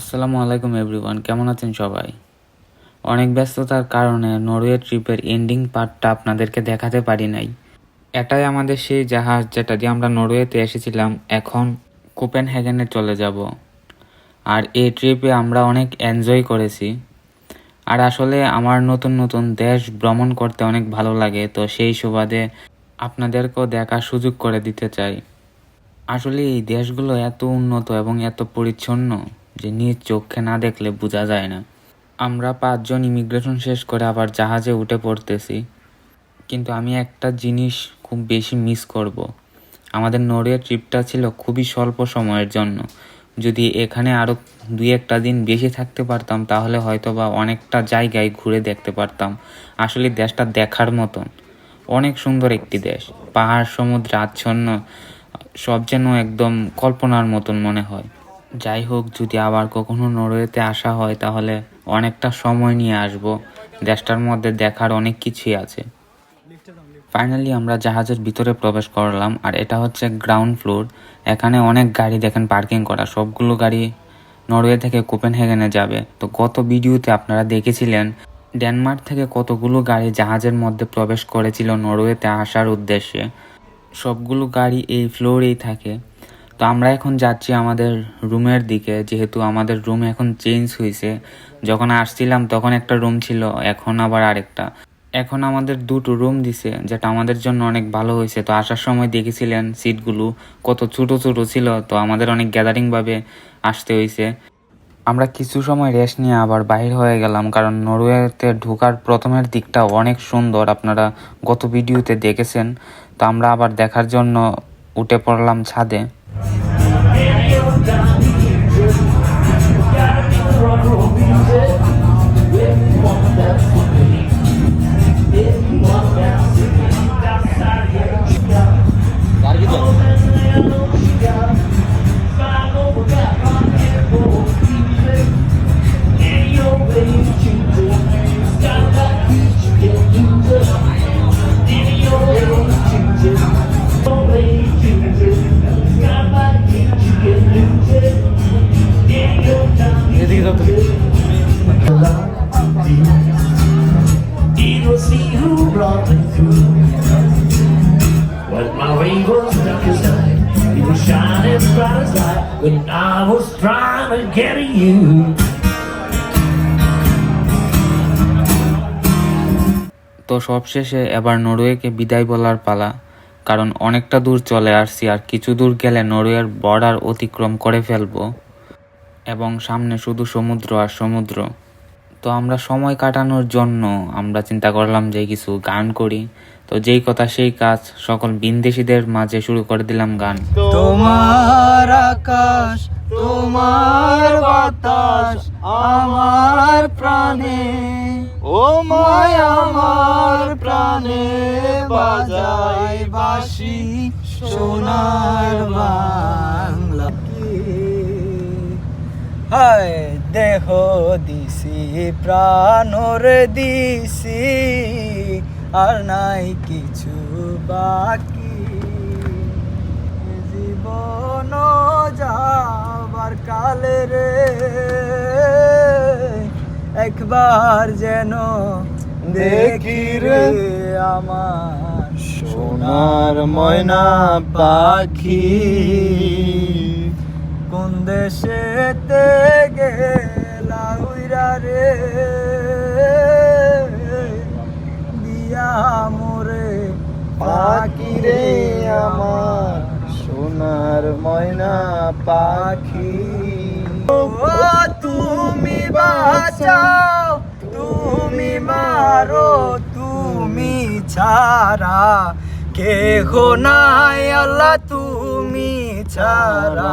আসসালামু আলাইকুম এভরিওয়ান, কেমন আছেন সবাই? অনেক ব্যস্ততার কারণে নরওয়ে ট্রিপের এন্ডিং পার্টটা আপনাদেরকে দেখাতে পারি নাই। এটাই আমাদের সেই জাহাজ যেটা দিয়ে আমরা নরওয়েতে এসেছিলাম, এখন কোপেন হ্যাগেনে চলে যাব। আর এই ট্রিপে আমরা অনেক এনজয় করেছি। আর আসলে আমার নতুন নতুন দেশ ভ্রমণ করতে অনেক ভালো লাগে, তো সেই সুবাদে আপনাদেরকেও দেখার সুযোগ করে দিতে চাই। আসলে এই দেশগুলো এত উন্নত এবং এত পরিচ্ছন্ন। যে নিজ চোখে না দেখলে বোঝা যায় না। আমরা পাঁচজন ইমিগ্রেশন শেষ করে আবার জাহাজে উঠে পড়তেছি। কিন্তু আমি একটা জিনিস খুব বেশি মিস করব। আমাদের নরওয়ে ট্রিপটা ছিল খুবই স্বল্প সময়ের জন্য। যদি এখানে আরও দুই একটা দিন বেশি থাকতে পারতাম, তাহলে হয়তো বা অনেকটা জায়গায় ঘুরে দেখতে পারতাম। আসলে দেশটা দেখার মতন। অনেক সুন্দর একটি দেশ। পাহাড়, সমুদ্র, আচ্ছন্ন, সব যেন একদম কল্পনার মতন মনে হয়। যাই হোক, যদি আবার কখনো নরওয়েতে আসা হয়, তাহলে অনেকটা সময় নিয়ে আসব। দেশটার মধ্যে দেখার অনেক কিছুই আছে। ফাইনালি আমরা জাহাজের ভিতরে প্রবেশ করলাম, আর এটা হচ্ছে গ্রাউন্ড ফ্লোর এখানে অনেক গাড়ি দেখেন পার্কিং করা। সবগুলো গাড়ি নরওয়ে থেকে কোপেনহেগেনে যাবে। তো গত ভিডিওতে আপনারা দেখেছিলেন, ডেনমার্ক থেকে কতগুলো গাড়ি জাহাজের মধ্যে প্রবেশ করেছিল নরওয়েতে আসার উদ্দেশ্যে। সবগুলো গাড়ি এই ফ্লোরেই থাকে। তো আমরা এখন যাচ্ছি আমাদের রুমের দিকে, যেহেতু আমাদের রুম এখন চেঞ্জ হয়েছে যখন আসছিলাম তখন একটা রুম ছিল, এখন আবার আরেকটা। এখন আমাদের দুটো রুম দিছে, যেটা আমাদের জন্য অনেক ভালো হয়েছে তো আসার সময় দেখেছিলেন সিটগুলো কত ছোটো ছোটো ছিল, তো আমাদের অনেক গ্যাদারিংভাবে আসতে হয়েছে আমরা কিছু সময় রেস্ট নিয়ে আবার বাহির হয়ে গেলাম, কারণ নরওয়েতে ঢোকার প্রথমের দিকটা অনেক সুন্দর, আপনারা গত ভিডিওতে দেখেছেন। তো আমরা আবার দেখার জন্য উঠে পড়লাম ছাদে। down. sigue dando. When তো সবশেষে এবার নরওয়েকে বিদায় বলার পালা, কারণ অনেকটা দূর চলে আসছি আর কিছু দূর গেলে নরওয়ের বর্ডার অতিক্রম করে ফেলব এবং সামনে শুধু সমুদ্র আর সমুদ্র। তো আমরা সময় কাটানোর জন্য আমরা চিন্তা করলাম যে কিছু গান করি। তো যেই কথা সেই কাজ সকল বিন্দেশিদের মাঝে শুরু করে দিলাম গান। তোমার আকাশ, তোমার বাতাস, আমার প্রাণে। ও মায়, আমার প্রাণে বাজায় বাসি সোনার বাংলা। হায় দেহ দিছি প্রাণর দিছি আর নাই কিছু বাকি। জীবন যাবার কালে রে একবার যেন দেখি রে আমার সোনার ময়না পাখি। কোন দেশেতে গেলা উইরা রে। দিয়া মোরে পাখি রে আমার, সোনার ময়না পাখি। তুমি বাঁচাও, তুমি মারো, তুমি ছাড়া। কেহ নাই আল্লাহ, তুমি ছাড়া।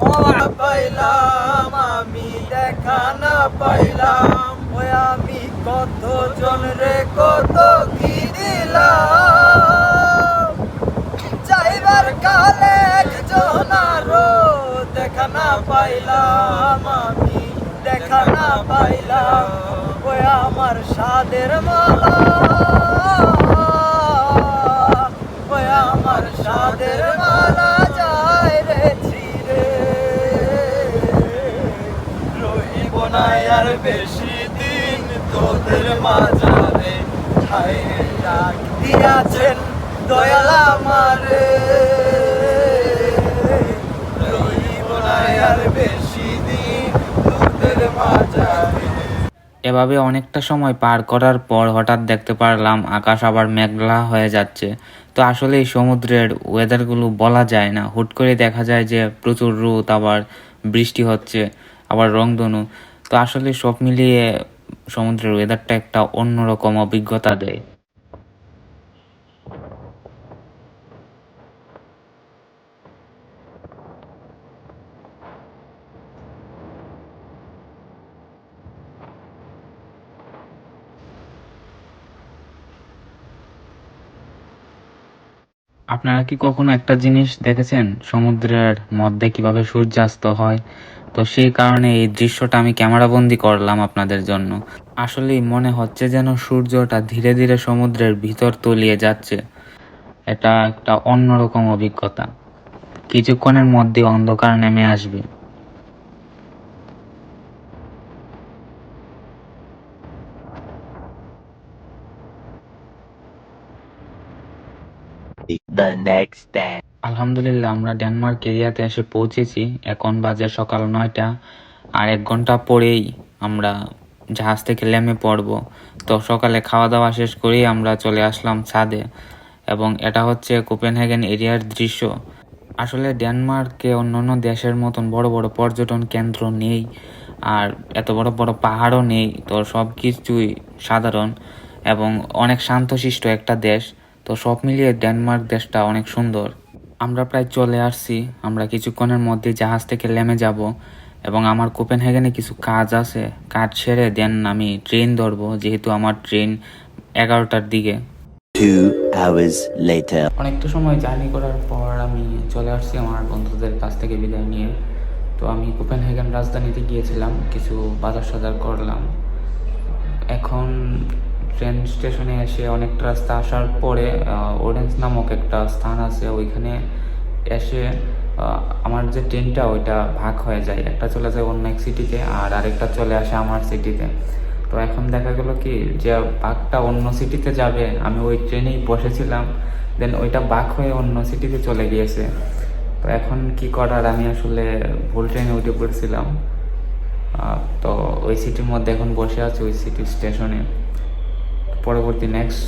ও পাইলাম, আমি পাইলাম। ওই আমি কত রে, কত কি দিলাম? যাইবার কালে একজন আরও দেখা না পাইলাম পাইলাম। ওই আমার সাদের মালা। ওই আমার সাদের মালা। বেশি দিন তোদের হায় ডাক দিয়াছেন দয়াল আমারে। আর বেশি দিন তোদের এভাবে অনেকটা সময় পার করার পর হঠাৎ দেখতে পারলাম আকাশ আবার মেঘলা হয়ে যাচ্ছে। তো আসলে এই সমুদ্রের ওয়েদারগুলো বলা যায় না। হুট করে দেখা যায় যে প্রচুর রোদ, আবার বৃষ্টি হচ্ছে, আবার রংধনু। তো আসলে সব মিলিয়ে সমুদ্রের ওয়েদারটা একটা অন্যরকম অভিজ্ঞতা দেয়। আপনারা কি কখনো একটা জিনিস দেখেছেন? সমুদ্রের মধ্যে কীভাবে সূর্যাস্ত হয়? তো সেই কারণে এই দৃশ্যটা আমি ক্যামেরাবন্দি করলাম আপনাদের জন্য। আসলেই মনে হচ্ছে যেন সূর্যটা ধীরে ধীরে সমুদ্রের ভিতর তলিয়ে যাচ্ছে। এটা একটা অন্যরকম অভিজ্ঞতা। কিছুক্ষণের মধ্যে অন্ধকার নেমে আসবে। The next day. আলহামদুলিল্লাহ, আমরা ডেনমার্ক এরিয়াতে এসে পৌঁছেছি। এখন বাজে সকাল নয়টা, আর এক ঘণ্টা পরেই আমরা জাহাজ থেকে নেমে পড়ব। তো সকালে খাওয়া দাওয়া শেষ করেই আমরা চলে আসলাম ছাদে, এবং এটা হচ্ছে কোপেনহেগেন এরিয়ার দৃশ্য। আসলে ডেনমার্কে অন্যান্য দেশের মতন বড় বড় পর্যটন কেন্দ্র নেই, আর এত বড় বড় পাহাড়ও নেই, তো সব কিছুই সাধারণ এবং অনেক শান্তশিষ্ট একটা দেশ। তো সব মিলিয়ে ডেনমার্ক দেশটা অনেক সুন্দর। আমরা প্রায় চলে আসছি আমরা কিছুক্ষণের মধ্যে জাহাজ থেকে নেমে যাব এবং আমার কোপেনহেগেনে কিছু কাজ আছে। কাজ সেরে দেন আমি ট্রেন ধরবো যেহেতু আমার ট্রেন এগারোটার দিকে। অনেকটা সময় জার্নি করার পর আমি চলে আসছি আমার বন্ধুদের কাছ থেকে বিদায় নিয়ে। তো আমি কোপেনহেগেন রাজধানীতে গিয়েছিলাম কিছু বাজার সাজার করলাম। এখন ট্রেন স্টেশনে এসে অনেকটা রাস্তা আসার পরে ওরেঞ্জ নামক একটা স্থান আছে, ওইখানে এসে আমার যে ট্রেনটা ওইটা ভাগ হয়ে যায়। একটা চলে যায় অন্য এক সিটিতে আর আরেকটা চলে আসে আমার সিটিতে তো এখন দেখা গেলো কি, যে বাঘটা অন্য সিটিতে যাবে, আমি ওই ট্রেনেই বসেছিলাম দেন ওইটা বাঘ হয়ে অন্য সিটিতে চলে গিয়েছে। তো এখন কি করার, আমি আসলে ভুল ট্রেনে উঠে পড়েছিলাম। তো ওই সিটির মধ্যে এখন বসে আছি, ওই সিটির স্টেশনে পরবর্তী নেক্সট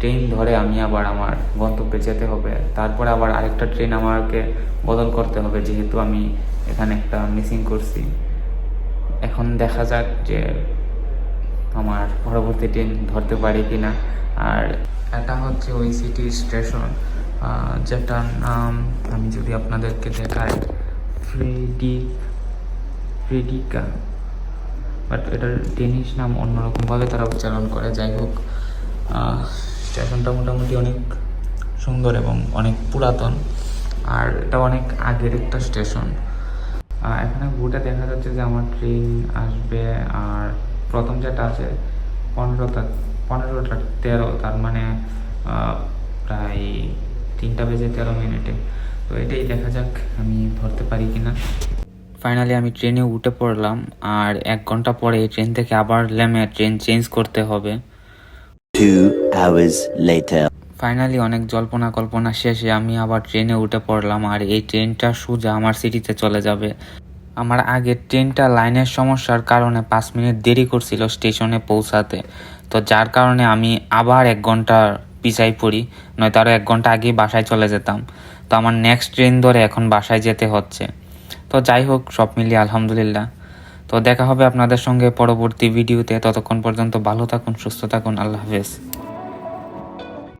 ট্রেন ধরে আমি আবার আমার গন্তব্যে যেতে হবে। তারপরে আবার আরেকটা ট্রেন আমাকে বদল করতে হবে, যেহেতু আমি এখানে একটা মিসিং করছি। এখন দেখা যাক যে আমার পরবর্তী ট্রেন ধরতে পারি কি না আর এটা হচ্ছে ওই সিটি স্টেশন যেটার নাম আমি যদি আপনাদেরকে দেখাই ফ্রেডি ফ্রেডিকা বাট এটার ডেনিশ নাম অন্যরকমভাবে তারা উচ্চারণ করে। যাই হোক স্টেশনটা মোটামুটি অনেক সুন্দর এবং অনেক পুরাতন, আর এটা অনেক আগের একটা স্টেশন। এখানে ঘুরে দেখা যাচ্ছে যে আমার ট্রেন আসবে, আর প্রথম যেটা আছে পনেরোটা পনেরোটা তেরো, তার মানে প্রায় তিনটা বেজে তেরো মিনিটে। তো এটাই দেখা যাক আমি ধরতে পারি কিনা। ফাইনালি আমি ট্রেনে উঠে পড়লাম আর এক ঘণ্টা পরে এই ট্রেন থেকে আবার নেমে ট্রেন চেঞ্জ করতে হবে। Two hours later. ফাইনালি অনেক জল্পনা কল্পনা শেষে আমি আবার ট্রেনে উঠে পড়লাম আর এই ট্রেনটা সোজা আমার সিটিতে চলে যাবে। আমার আগে ট্রেনটা লাইনের সমস্যার কারণে পাঁচ মিনিট দেরি করছিল স্টেশনে পৌঁছাতে। তো যার কারণে আমি আবার এক ঘণ্টা পিছাই পড়ি নয়তো আরও এক ঘণ্টা আগেই বাসায় চলে যেতাম। তো আমার নেক্সট ট্রেন ধরে এখন বাসায় যেতে হচ্ছে। তো যাই হোক, সব মিলিয়ে আলহামদুলিল্লাহ। তো দেখা হবে আপনাদের সঙ্গে পরবর্তী ভিডিওতে। ততক্ষণ পর্যন্ত ভালো থাকুন, সুস্থ থাকুন। আল্লাহ হাফেজ।